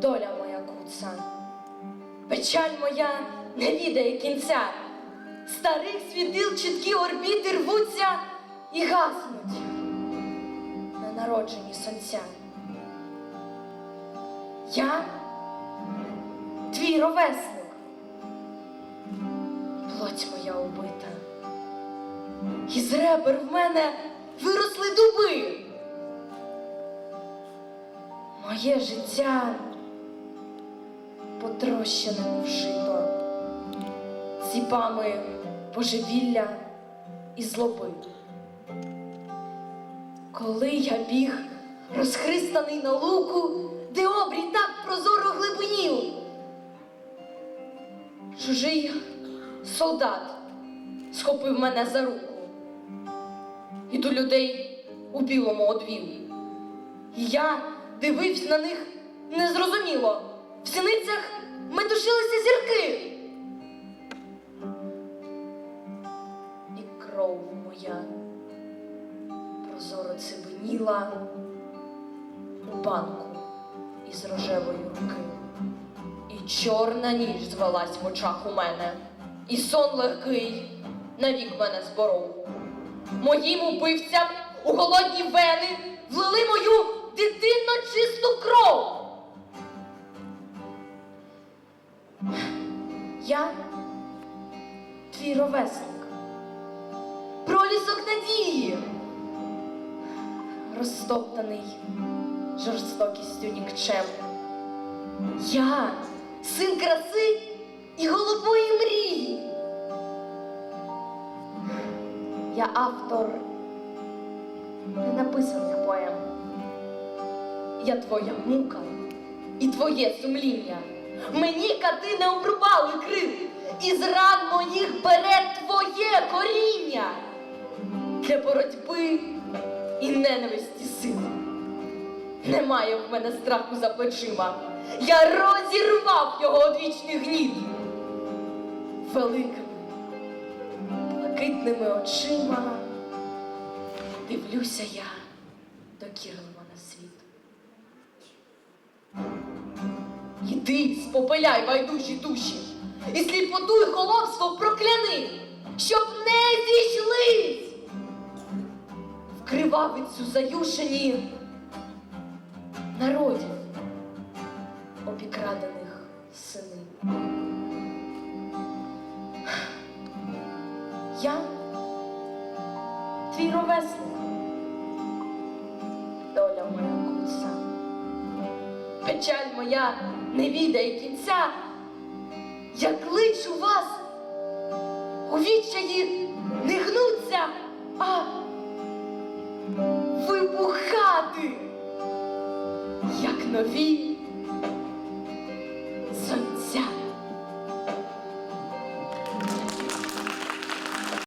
доля моя куца. Печаль моя не відає кінця. Старих світил чіткі орбіти рвуться і гаснуть на народженні сонця. Я твій ровесник, плоть моя убита. Із ребер в мене виросли дуби. Моє життя потрощене мов жито, ціпами божевілля і злоби. Коли я біг, розхристаний на луку, де обрій так прозоро глибинів, чужий солдат схопив мене за руку і до людей у білому одвів. І я дивився на них незрозуміло. В сіницях метушилися зірки. І кров моя прозоро цибеніла у банку із рожевої руки. І чорна ніч звелась в очах у мене, і сон легкий навік мене зборов. Моїм убивцям у голодні вени влили мою дитинно чисту кров. Я твій ровесник, пролісок надії, розтоптаний жорстокістю нікчем. Я син краси і голубої мрії. Я автор ненаписаних поем. Я твоя мука і твоє сумління. Мені кати не обрубали крил, і з ран моїх бере твоє коріння для боротьби і ненависті сил. Немає в мене страху за плечима. Я розірвав його одвічний гніт великими блакитними очима дивлюся я докірливо на світ. Іди, спопиляй байдужі душі, і сліпоту й холопство прокляни, щоб не зійшлись в кривавицю заюшені народів обікрадених сини. Я твій ровесник, Печаль моя не відає кінця, я кличу вас, у відчаї не гнуться, а вибухати, як нові